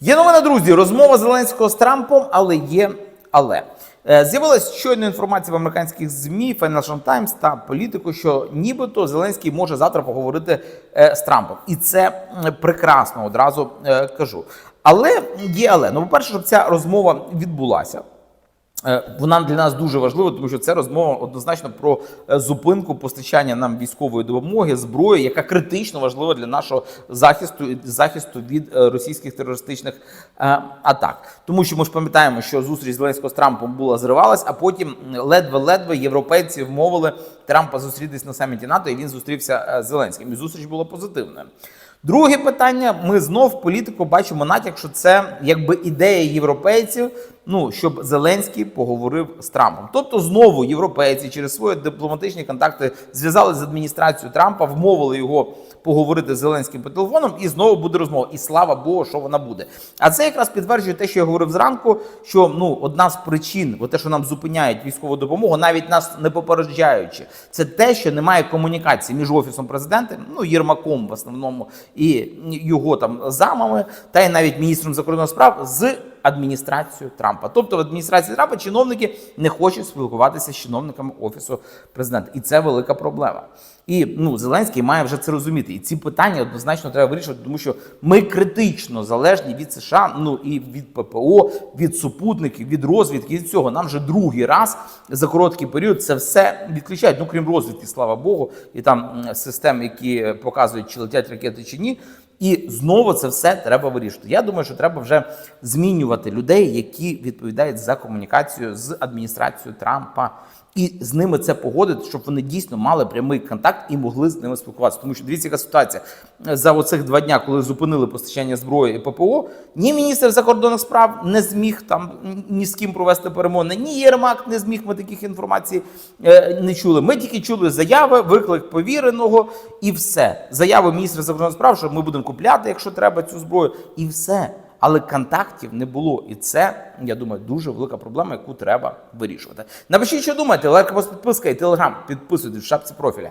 Є новина, друзі. Розмова Зеленського з Трампом, але є але. Е, З'явилась щойно інформація в американських змі Financial Times та політику, що нібито Зеленський може завтра поговорити е, з Трампом, і це прекрасно одразу е, кажу. Але є але. Ну, по-перше, щоб ця розмова відбулася. Е, Вона для нас дуже важлива, тому що це розмова однозначно про е, зупинку постачання нам військової допомоги, зброї, яка критично важлива для нашого захисту захисту від е, російських терористичних атак. Тому що ми ж пам'ятаємо, що зустріч Зеленського з Трампом була зривалась, а потім ледве-ледве європейці вмовили Трампа зустрітись на саміті НАТО, і він зустрівся з Зеленським. І зустріч була позитивною. Друге питання: ми знов політику бачимо натяк, що це якби ідея європейців. Ну щоб Зеленський поговорив з Трампом. Тобто, знову європейці через свої дипломатичні контакти зв'язали з адміністрацією Трампа, вмовили його поговорити з Зеленським по телефоном, і знову буде розмова. І слава Богу, що вона буде. А це якраз підтверджує те, що я говорив зранку. Що ну одна з причин, бо те, що нам зупиняють військову допомогу, навіть нас не попереджаючи, це те, що немає комунікації між офісом президента, ну Єрмаком в основному і його там замами, та й навіть міністром закордонних справ з адміністрацією Трампа. Тобто в адміністрації Трампа чиновники не хочуть спілкуватися з чиновниками офісу президента, і це велика проблема. І ну Зеленський має вже це розуміти. І ці питання однозначно треба вирішувати, тому що ми критично залежні від США, ну і від ППО, від супутників, від розвідки. Від цього нам вже другий раз за короткий період це все відключають. Ну крім розвідки, слава Богу, і там систем, які показують, чи летять ракети чи ні. І знову це все треба вирішити. Я думаю, що треба вже змінювати людей, які відповідають за комунікацію з адміністрацією Трампа, і з ними це погодити, щоб вони дійсно мали прямий контакт і могли з ними спілкуватися. Тому що дивіться, яка ситуація за оцих два дня, коли зупинили постачання зброї і ППО, ні міністр закордонних справ не зміг там ні з ким провести перемовини, ні Єрмак не зміг. Ми таких інформацій е, не чули. Ми тільки чули заяви, виклик повіреного і все. Заяви міністра закордонних справ, що ми будемо купляти, якщо треба цю зброю, і все. Але контактів не було, і це я думаю дуже велика проблема, яку треба вирішувати. Напишіть, що думаєте, лайк, підписка і телеграм. Підписуйтесь в шапці профіля.